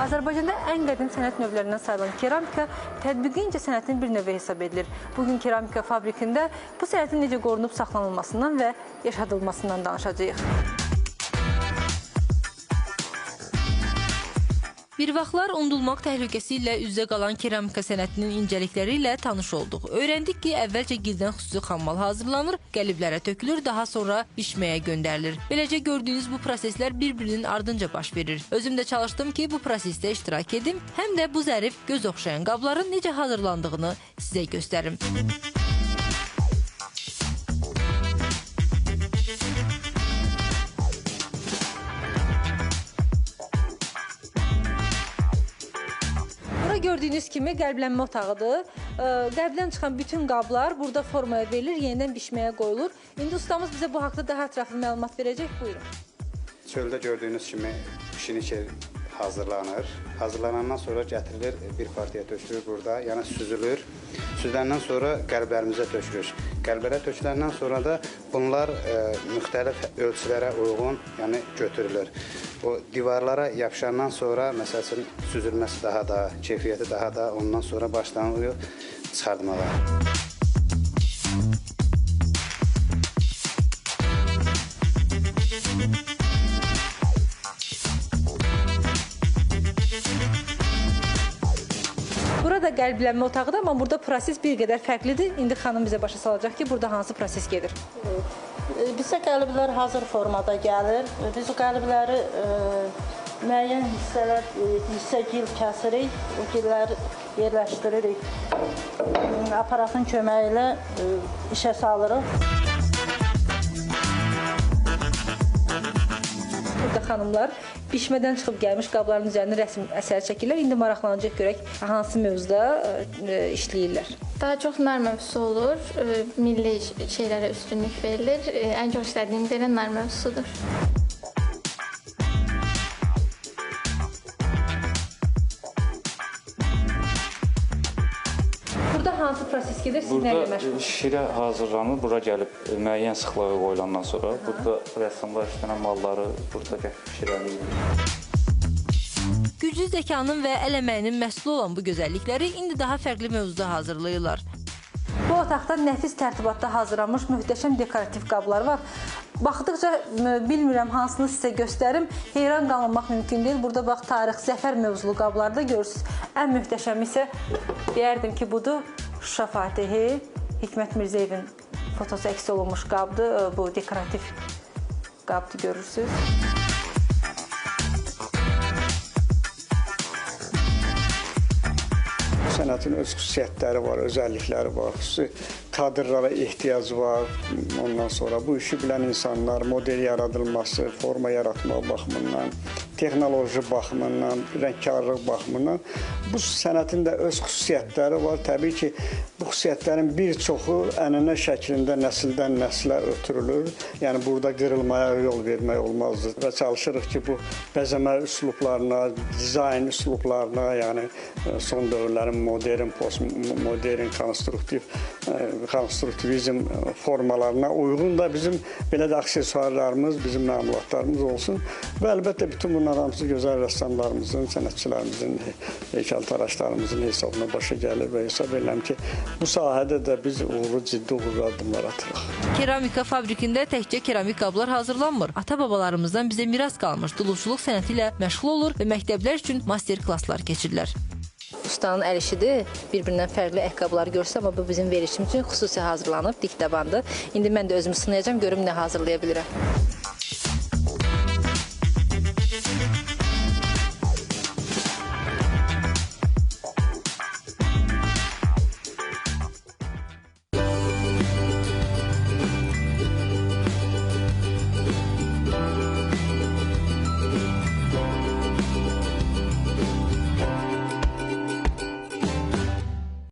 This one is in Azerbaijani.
Azərbaycanda ən qədim sənət növlərindən sayılan keramika tətbiqi incəsənətin bir növü hesab edilir. Bugün keramika fabrikində bu sənətin necə qorunub saxlanılmasından və yaşadılmasından danışacağıq. Bir vaxtlar unudulmaq təhlükəsi ilə üz-üzə qalan keramika sənətinin incəlikləri ilə tanış olduq. Öyrəndik ki, əvvəlcə gildən xüsusi xammal hazırlanır, qəliblərə tökülür, daha sonra bişməyə göndərilir. Beləcə gördüyünüz bu proseslər bir-birinin ardınca baş verir. Özüm də çalışdım ki, bu prosesdə iştirak edim, həm də bu zərif, göz oxşayan qabların necə hazırlandığını sizə göstərim. Gördüyünüz kimi qəlblənmə otağıdır. Ə, Qəlbdən çıxan bütün qablar burada formaya verilir, yenidən bişməyə qoyulur. İndi ustamız bizə bu haqqda daha ətraflı məlumat verəcək. Buyurun. Çöldə gördüyünüz kimi pişiniçer hazırlanır. Hazırlanandan sonra gətirilir, bir partiya tökülür burada, yəni süzülür. Süzüləndən sonra qəlblərimizə tökülür. Qəlblərə töküləndən sonra da bunlar e, müxtəlif ölçülərə uyğun, yəni götürülür. O divarlara yapışandan sonra məsəl üçün süzülməsi daha da, keyfiyyəti daha da ondan sonra başlanılıyor çıxartmağa. Burada qəlblənmə otağıdır, amma burada proses bir qədər fərqlidir. İndi xanım bizə başa salacaq ki, burada hansı proses gedir. E, Bizə qəliblər hazır formada gəlir. Biz o qəlibləri e, müəyyən hissələr, e, hissə gil kəsirik, o gilləri yerləşdiririk. Aparatın köməyi ilə e, işə salırıq. Burada xanımlar bişmədən çıxıb gəlmiş qabların üzərində rəsm əsər çəkirlər. İndi maraqlanacaq görək hansı mövzuda ə, işləyirlər. Daha çox nar mövzusu olur. e, Milli şeylərə üstünlük verilir. E, Ən çox istədiyim də nar mövzusudur. Hansı proses gedir? Siz nə ilə Burada məşğulsunuz? şirə hazırlanır, bura gəlib e, müəyyən sıxlığa qoyulandan sonra burada rəssamlar işlənən malları burada gəlib şirələyir. Güclü zəkanın və əl əməyinin məhsulu olan bu gözəllikləri indi daha fərqli mövzuda hazırlayırlar. Bu otaqda nəfis tərtibatda hazırlanmış möhtəşəm dekorativ qablar var. Baxdıqca m, bilmirəm hansını sizə göstərim. Heyran qalmaq mümkün deyil. Burada bax tarix, zəfər mövzulu qablarda görürsüz. Ən möhtəşəmi isə deyərdim ki, budur Şuşa Fatihi Hikmət Mirzəyevin fotosu əks olunmuş qabdır. Bu dekorativ qabdır görürsüz. Sənətin öz xüsusiyyətləri var, özəllikləri var. Xüsusi kadrlara ehtiyac var. Ondan sonra bu işi bilən insanlar, model yaradılması, forma yaratmaq baxımından, texnoloji baxımından, rəngkarlıq baxımından bu sənətin də öz xüsusiyyətləri var. Təbii ki, bu xüsusiyyətlərin bir çoxu ənənə şəklində nəsildən nəslə ötürülür. Yəni burada qırılmaya yol vermək olmazdı və çalışırıq ki, bu bəzəmə üslublarına, dizayn üslublarına, yəni e, son dövrlərin modern, postmodern, konstruktiv, e, konstruktivizm formalarına uyğun da bizim belə də aksesuarlarımız, bizim məmulatlarımız olsun və əlbəttə bütün bunlar hamısı gözəl rəssamlarımızın, sənətçilərimizin, heykəltaraşlarımızın hesabına başa gəlir və hesab edirəm ki, bu sahədə də biz uğurlu, ciddi uğurlu addımlar atırıq. Keramika fabrikində təkcə keramik qablar hazırlanmır. Ata-babalarımızdan bizə miras qalmış duluzçuluq sənəti ilə məşğul olur və məktəblər üçün master klasslar keçirlər. Ustanın əl işidir. Bir-birindən fərqli ayaqqabılar görsə, amma bu bizim verişimiz üçün xüsusi hazırlanıb, dikdabandır. İndi mən də özümü sınayacağam, görüm nə hazırlaya bilirəm.